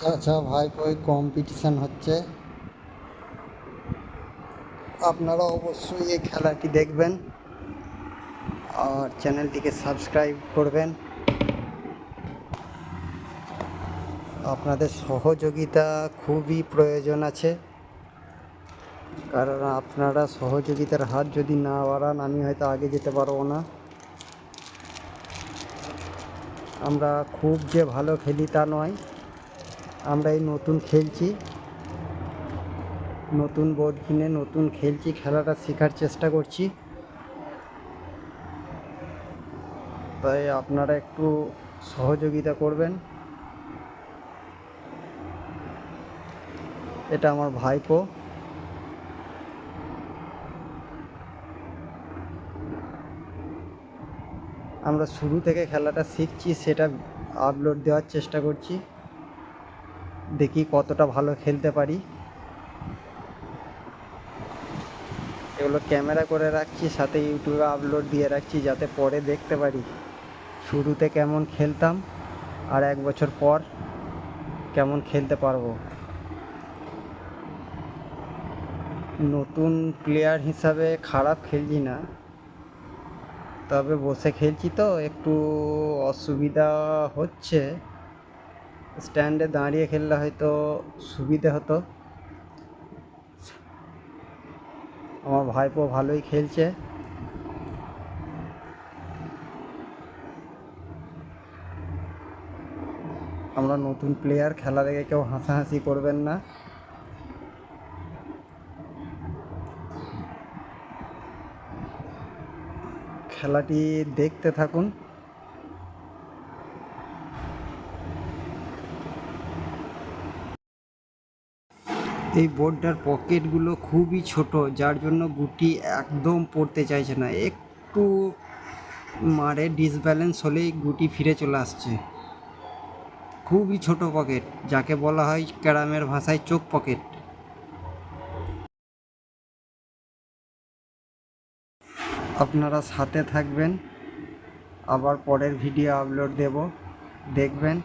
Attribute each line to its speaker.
Speaker 1: চাচা ভাইপোই কম্পিটিশন হচ্ছে। আপনারা অবশ্যই এই খেলাটি দেখবেন আর চ্যানেলটিকে সাবস্ক্রাইব করবেন। আপনাদের সহযোগিতা খুবই প্রয়োজন আছে। কারণ আপনারা সহযোগিতার হাত যদি না বাড়ান, আমি হয়তো আগে যেতে পারব না। আমরা খুব যে ভালো খেলি তা নয়। আমরা এই নতুন খেলছি। নতুন বোর্ড কিনে নতুন খেলছি, খেলাটা শেখার চেষ্টা করছি। তাই আপনারা একটু সহযোগিতা করবেন। এটা আমার ভাইপো। আমরা শুরু থেকে খেলাটা শিখছি, সেটা আপলোড দেওয়ার চেষ্টা করছি। দেখি কতটা ভালো খেলতে পারি। এগুলো ক্যামেরা করে রাখছি, সাথে ইউটিউবে আপলোড দিয়ে রাখছি, যাতে পরে দেখতে পারি। শুরুতে কেমন খেলতাম, আর এক বছর পর কেমন খেলতে পারব। নতুন প্লেয়ার হিসাবে খারাপ খেলছি না। তবে বসে খেলছি তো, একটু অসুবিধা হচ্ছে। স্ট্যান্ডে দাঁড়িয়ে খেললে হয়তো সুবিধে হতো। আমার ভাইপো ভালোই খেলছে। আমরা নতুন প্লেয়ার খেলা দেখে কেউ হাসাহাসি করবেন না। খেলাটি দেখতে থাকুন। এই বোর্ডটার পকেটগুলো খুবই ছোট, যার জন্য গুটি একদম পড়তে চাইছে না। একটু মারে ডিসব্যালেন্স হলেই গুটি ফিরে চলে আসছে। খুবই ছোট পকেট, যাকে বলা হয় ক্যারামের ভাষায় চোখ পকেট। আপনারা সাথে থাকবেন। আবার পরের ভিডিও আপলোড দেব। দেখবেন